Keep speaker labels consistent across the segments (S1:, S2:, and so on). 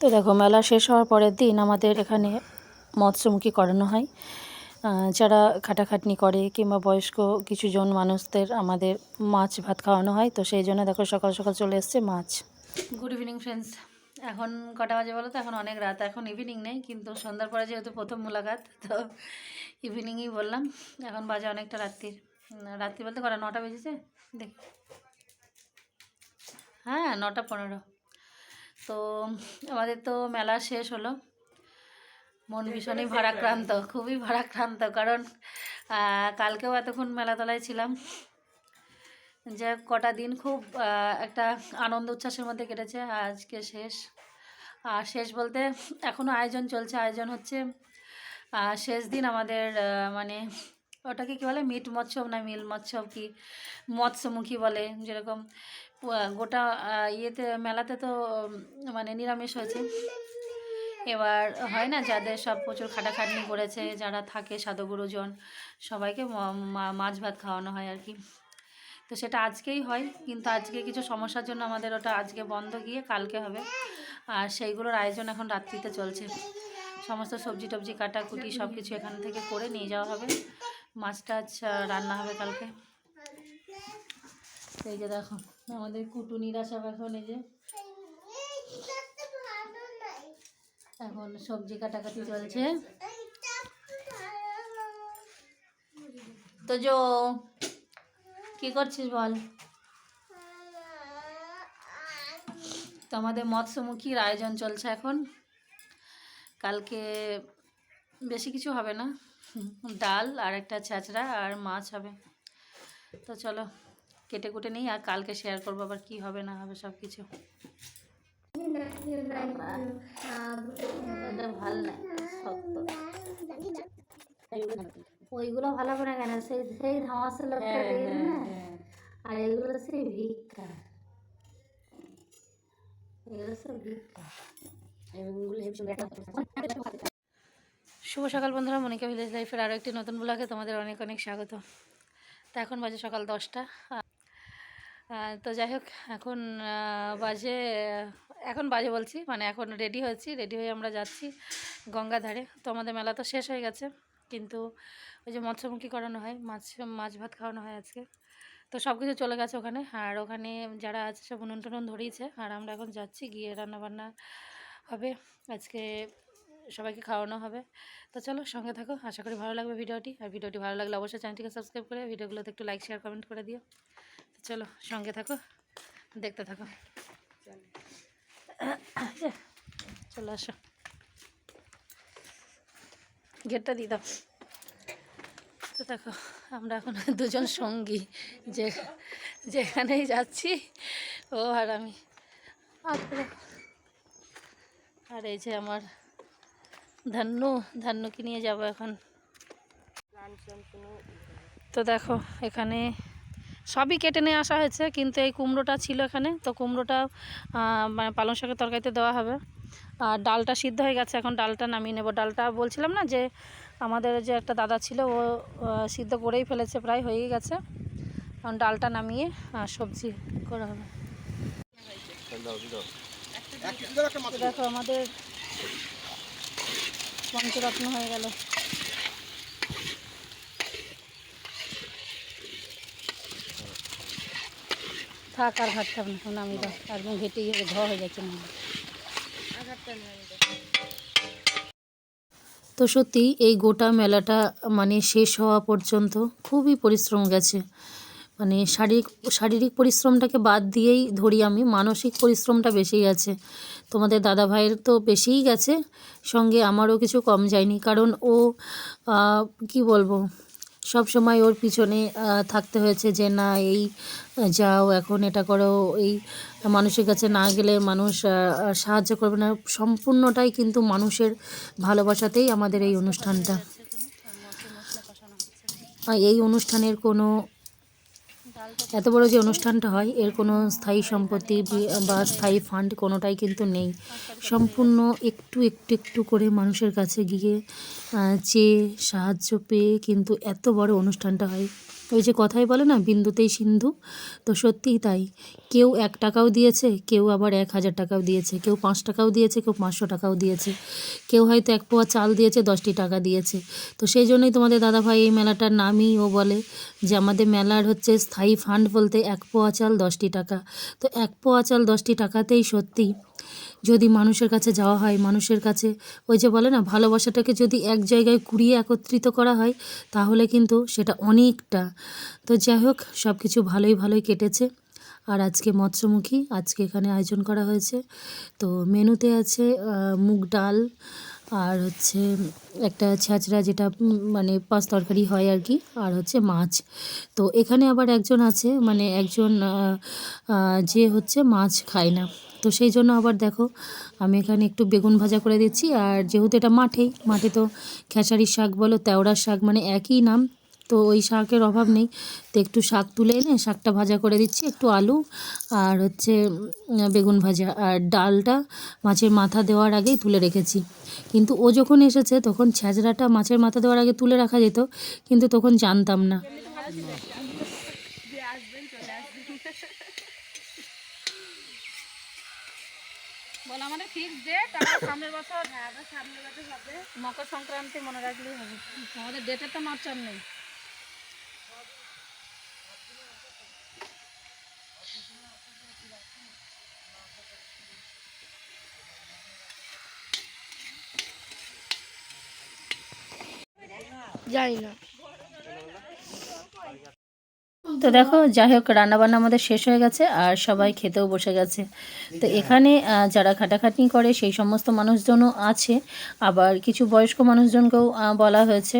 S1: তো দেখো, মেলা শেষ হওয়ার পরের দিন আমাদের এখানে মৎস্যমুখী করানো হয়। যারা খাটাখাটনি করে কিংবা বয়স্ক কিছু জন মানুষদের আমাদের মাছ ভাত খাওয়ানো হয়। তো সেই জন্য দেখো, সকাল সকাল চলে এসছে মাছ। গুড ইভিনিং ফ্রেন্ডস এখন কটা বাজে বলো তো? এখন অনেক রাত। এখন ইভিনিং নেই, কিন্তু সন্ধ্যার পরে যেহেতু প্রথম মুলাকাত, তো ইভিনিংই বললাম। এখন বাজে অনেকটা রাত্রির। রাত্রি বলতে কটা? নটা বেজেছে? দেখ। হ্যাঁ নটা পনেরো। তো আমাদের তো মেলা শেষ হলো। মন ভীষণই ভারাক্রান্ত খুবই ভারাক্রান্ত কারণ কালকেও এতক্ষণ মেলাতলায় ছিলাম। যে কটা দিন খুব একটা আনন্দ উচ্ছ্বাসের মধ্যে কেটেছে আজকে শেষ। আর শেষ বলতে এখনও আয়োজন চলছে আয়োজন হচ্ছে শেষ দিন আমাদের মানে ওটাকে কী বলে? মিট মৎসব না মিল মৎসব কি? মৎস্যমুখী বলে যেরকম গোটা ইয়েতে, মেলাতে তো মানে নিরামিষ হয়েছে। এবার হয় না যাদের সব প্রচুর খাটাখাটনি করেছে, যারা থাকে সাধুগুরুজন, সবাইকে মাছ ভাত খাওয়ানো হয় আর কি। তো সেটা আজকেই হয়, কিন্তু আজকে কিছু সমস্যার জন্য আমাদের ওটা আজকে বন্ধ গিয়ে কালকে হবে। আর সেইগুলোর আয়োজন এখন রাত্রিতে চলছে। সমস্ত সবজি টবজি কাটাকুটি সব কিছু এখান থেকে করে নিয়ে যাওয়া হবে। মাছ টাছ রান্না হবে কালকে। এই যে দেখো, আমাদের কুটুনিরা সব এখন এই যে এখন সবজি কাটাকাটি চলছে। তো জো, কি করছিস বল? তো আমাদের মৎস্যমুখীর আয়োজন চলছে এখন। কালকে বেশি কিছু হবে না। ডাল আর একটা ছ্যাঁচড়া আর মাছ হবে। তো চলো কেটে কুটে নিই আর কালকে শেয়ার করব আবার কি হবে না হবে সব কিছু ভালো না শক্ত।
S2: ওইগুলো ভালো করে কেন? সেই সেই ধামাসে লোকটা
S1: হ্যাঁ, হ্যাঁ,
S2: না?
S1: হ্যাঁ।
S2: আর এগুলো সেই ভিক্ষা। এগুলো সব ভিক্ষা।
S1: শুভ সকাল বন্ধুরা, মনিকা ভিলেজ লাইফের আরও একটি নতুন ব্লগে তোমাদের অনেক অনেক স্বাগত। তো এখন বাজে সকাল দশটা। তো যাই হোক, এখন বাজে এখন বাজে বলছি মানে এখন রেডি হয়েছি রেডি হয়ে আমরা যাচ্ছি গঙ্গা ধারে তো আমাদের মেলা তো শেষ হয়ে গেছে, কিন্তু ওই যে মৎস্যমুখী করানো হয়, মাছ মাছ ভাত খাওয়ানো হয় আজকে। তো সব কিছু চলে গেছে ওখানে, আর ওখানে যারা আছে সব উনুন টুনুন ধরিয়েছে, আর আমরা এখন যাচ্ছি গিয়ে রান্নাবান্না হবে। আজকে সবাইকে খাওয়ানো হবে। তো চলো সঙ্গে থাকো, আশা করি ভালো লাগবে ভিডিওটি। আর ভিডিওটি ভালো লাগলে অবশ্যই চ্যানেলটিকে সাবস্ক্রাইব করে ভিডিওগুলোতে একটু লাইক শেয়ার কমেন্ট করে দিও। তো চলো সঙ্গে থাকো, দেখতে থাকো। চলো আসো। গেটটা দিয়ে দাও। তো দেখো, আমরা এখন দুজন সঙ্গী। যে, যেখানেই যাচ্ছি, ও আর আমি। আর আর এই যে আমার ধান্নু ধান্নুকে নিয়ে যাব এখন। তো দেখো এখানে সবই কেটে নিয়ে আসা হয়েছে কিন্তু এই কুমড়োটা ছিল এখানে। তো কুমড়োটা মানে পালং শাকের তরকারিতে দেওয়া হবে। আর ডালটা সিদ্ধ হয়ে গেছে এখন ডালটা নামিয়ে নেব। ডালটা বলছিলাম না যে আমাদের যে একটা দাদা ছিল ও সিদ্ধ করেই ফেলেছে প্রায় হয়েই গেছে। এখন ডালটা নামিয়ে সবজি করা হবে। দেখো আমাদের পঞ্চরত্ন হয়ে গেল। থাক আর ঘাটতে হবে না আমি দাও একদম হবে ধোয়া হয়ে যাচ্ছে না। তো সত্যি, এই গোটা মেলাটা মানে শেষ হওয়া পর্যন্ত খুবই পরিশ্রম গেছে। মানে শারীরিক শারীরিক পরিশ্রমটাকে বাদ দিয়েই ধরি আমি, মানসিক পরিশ্রমটা বেশি গেছে। তোমাদের দাদা ভাইয়ের তো বেশিই গেছে, সঙ্গে আমারও কিছু কম যায়নি। কারণ ও কি বলব, সব সময় ওর পিছনে থাকতে হয়েছে যে না, এই, যাও, এখন এটা করো, এই মানুষের কাছে না গেলে মানুষ সাহায্য করবে না। সম্পূর্ণটাই কিন্তু মানুষের ভালোবাসাতেই আমাদের এই অনুষ্ঠানটা। এই অনুষ্ঠানের কোনো এত বড় যে অনুষ্ঠানটা হয়, এর কোনো স্থায়ী সম্পত্তি বা স্থায়ী ফান্ড কোনোটাই কিন্তু নেই। সম্পূর্ণ একটু একটু একটু করে মানুষের কাছে গিয়ে চেয়ে, সাহায্য পেয়ে কিন্তু এত বড় অনুষ্ঠানটা হয়। ওই যে কথাই বলে না, বিন্দুতেই সিন্ধু। তো সত্যিই তাই। কেউ এক টাকাও দিয়েছে, কেউ আবার এক হাজার টাকাও দিয়েছে, কেউ পাঁচ টাকাও দিয়েছে, কেউ পাঁচশো টাকাও দিয়েছে। কেউ হয়তো এক পোয়া চাল দিয়েছে, দশটি টাকা দিয়েছে। তো সেই জন্যই তোমাদের দাদাভাই এই মেলাটার নামই ও বলে যে আমাদের মেলার হচ্ছে স্থায়ী ফান্ড বলতে এক পোয়া চাল, দশটি টাকা। তো এক পোয়া চাল, দশটি টাকাতেই সত্যি যদি মানুষের কাছে যাওয়া হয়, মানুষের কাছে ওই যে বলে না, ভালোবাসাটাকে যদি এক জায়গায় কুড়িয়ে একত্রিত করা হয়, তাহলে কিন্তু সেটা অনেকটা। তো যাই হোক সব কিছু ভালোই ভালোই কেটেছে। আর আজকে মৎস্যমুখী, আজকে এখানে আয়োজন করা হয়েছে। তো মেনুতে আছে মুগ ডাল, আর হচ্ছে একটা ছ্যাঁচড়া যেটা মানে পাঁচ তরকারি হয় আর কি, আর হচ্ছে মাছ। তো এখানে আবার একজন আছে মানে একজন যে হচ্ছে মাছ খায় না। তো সেই জন্য আবার দেখো, আমি এখানে একটু বেগুন ভাজা করে দিচ্ছি। আর যেহেতু এটা মাঠেই মাঠে তো খেসারির শাক বলো তেওড়ার শাক মানে একই নাম, তো ওই শাকের অভাব নেই। তো একটু শাক তুলে এনে শাকটা ভাজা করে দিচ্ছি, একটু আলু আর হচ্ছে বেগুন ভাজা। আর ডালটা মাছের মাথা দেওয়ার আগেই তুলে রেখেছি। কিন্তু ও যখন এসেছে, তখন ছ্যাঁচড়াটা মাছের মাথা দেওয়ার আগে তুলে রাখা যেত, কিন্তু তখন জানতাম না। বল, আমাদের ফিক্স ডেট আমরা সামনের বছর হ্যাঁ সামনের বছর হবে মকর সংক্রান্তি মনে রাখলেই হবে। আমাদের ডেটের তো মাপচার নেই।
S2: জানি না।
S1: তো দেখো যাই হোক রান্নাবান্না আমাদের শেষ হয়ে গেছে আর সবাই খেতেও বসে গেছে। তো এখানে আহ, যারা খাটাখাটনি করে সেই সমস্ত মানুষজনও আছে। আবার কিছু বয়স্ক মানুষজনকেও আহ, বলা হয়েছে।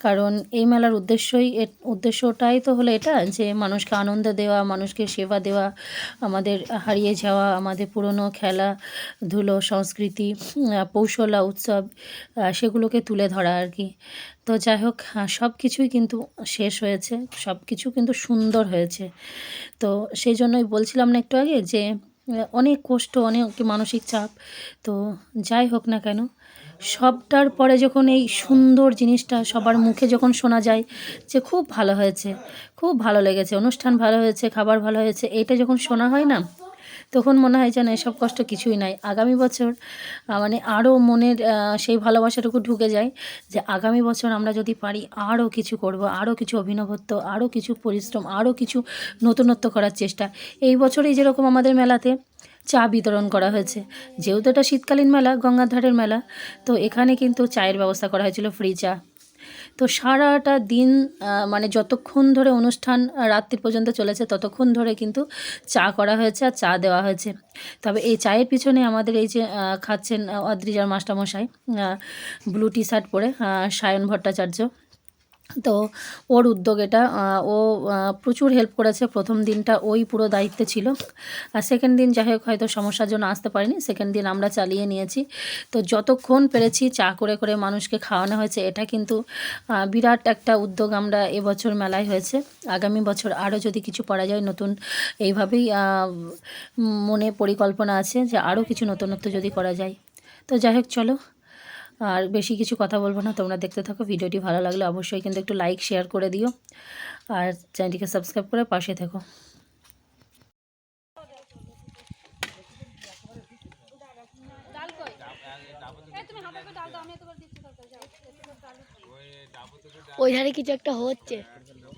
S1: কারণ এই মেলার উদ্দেশ্যই এ- উদ্দেশ্যটাই তো হলো এটা যে মানুষকে আনন্দ দেওয়া, মানুষকে সেবা দেওয়া, আমাদের হারিয়ে যাওয়া, আমাদের পুরনো খেলা, ধুলো, সংস্কৃতি পৌষলা উৎসব সেগুলোকে তুলে ধরা আর কি। তো যাই হোক সব কিছুই কিন্তু শেষ হয়েছে, সব কিছু কিন্তু সুন্দর হয়েছে। তো সেই জন্যই বলছিলাম না একটু আগে যে অনেক কষ্ট, অনেক মানসিক চাপ। তো যাই হোক না কেন, সবটার পরে যখন এই সুন্দর জিনিসটা সবার মুখে যখন শোনা যায় যে খুব ভালো হয়েছে, খুব ভালো লেগেছে, অনুষ্ঠান ভালো হয়েছে, খাবার ভালো হয়েছে, এটা যখন শোনা হয় না তখন মনে হয় যেন এসব কষ্ট কিছুই নাই। আগামী বছর মানে আরও মনের সেই ভালোবাসাটুকু ঢুকে যায় যে আগামী বছর আমরা যদি পারি আরও কিছু করব, আরও কিছু অভিনবত্ব, আরও কিছু পরিশ্রম, আরও কিছু নতুনত্ব করার চেষ্টা। এই বছরেই যেরকম আমাদের মেলাতে চা বিতরণ করা হয়েছে, যেহেতু এটা শীতকালীন মেলা, গঙ্গার ধারের মেলা, তো এখানে কিন্তু চায়ের ব্যবস্থা করা হয়েছিল, ফ্রি চা। তো সারাটা দিন মানে যতক্ষণ ধরে অনুষ্ঠান রাত্রি পর্যন্ত চলেছে, ততক্ষণ ধরে কিন্তু চা করা হয়েছে আর চা দেওয়া হয়েছে। তবে এই চায়ের পিছনে আমাদের এই যে খাচ্ছেন অদ্রিজার মাস্টারমশাই ব্লু টি শার্ট পরে সায়ন ভট্টাচার্য। তো ওর উদ্যোগ এটা ও প্রচুর হেল্প করেছে। প্রথম দিনটা ওই পুরো দায়িত্বে ছিল। আর সেকেন্ড দিন যাই হোক, হয়তো সমস্যার জন্য আসতে পারিনি। সেকেন্ড দিন আমরা চালিয়ে নিয়েছি। তো যতক্ষণ পেরেছি, চা করে করে মানুষকে খাওয়ানো হয়েছে, এটা কিন্তু বিরাট একটা উদ্যোগ আমরা এবছর মেলায় হয়েছে। আগামী বছর আরও যদি কিছু করা যায় নতুন, এইভাবেই মনে পরিকল্পনা আছে যে আরও কিছু নতুনত্ব যদি করা যায়। তো যাই হোক, চলো। আর বেশি কিছু কথা বলব না তোমরা দেখতে থাকো ভিডিওটি ভালো লাগলে অবশ্যই কিন্তু একটু লাইক শেয়ার করে দিও। আর চ্যানেলটিকে সাবস্ক্রাইব করে পাশে থেকো।
S2: ওই ধারে কিছু একটা হচ্ছে।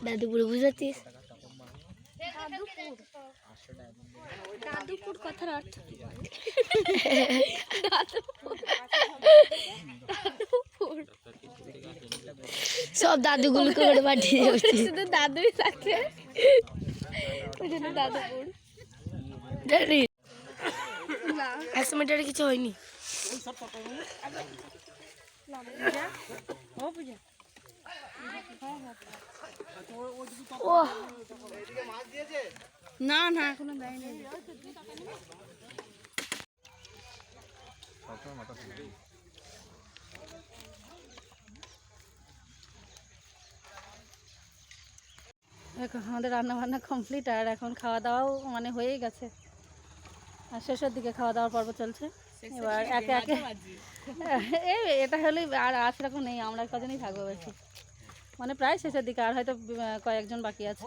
S2: দাদুপুরে বুঝেছিস দাদুপুর কথার অর্থ সব দাদুগুলোকে করে পাঠিয়ে শুধু দাদুই থাকে। দাদুপুর জানি। কিছু হয়নি। ও না না এখনও দেয়নি।
S1: এখন আমাদের রান্না বান্না কমপ্লিট আর এখন খাওয়া দাওয়াও মানে হয়েই গেছে। আর শেষের দিকে খাওয়া দাওয়ার পর্ব চলছে। এবার একে একে এই এটা হলেই আর আর সেরকম নেই আমরা কজনই থাকব বেশি। মানে প্রায় শেষের দিকে আর হয়তো কয়েকজন বাকি আছে।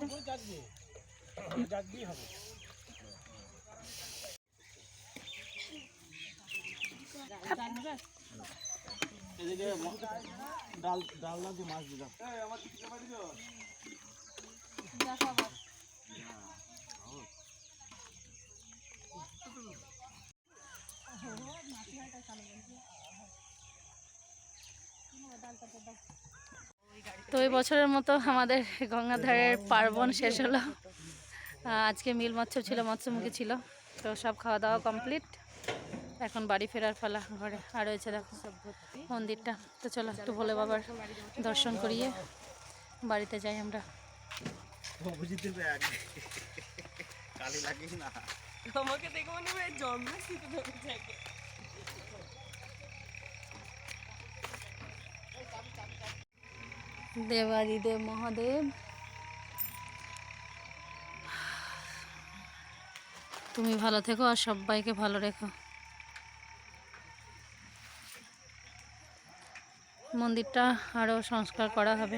S3: ডাল ডাল না দিয়ে মাছ দিলাম।
S1: তো এই বছরের মতো আমাদের গঙ্গাধারের পার্বণ শেষ হলো। আজকে মিল মৎস্য ছিল, মৎস্যমুখী ছিল। তো সব খাওয়া দাওয়া কমপ্লিট। এখন বাড়ি ফেরার পালা ঘরে। আর রয়েছে দেখো মন্দিরটা। তো চলো একটু ভোলে বাবার দর্শন করিয়ে বাড়িতে যাই আমরা।
S3: বুঝিতে ব্যাগ কালি লাগিস না।
S4: আমাকে দেখে মনে হয় জন্মে শীতে থাকে।
S1: দেবাদিদেব মহাদেব তুমি ভালো থেকো আর সবাইকে ভালো রেখো। মন্দিরটা আরও সংস্কার করা হবে।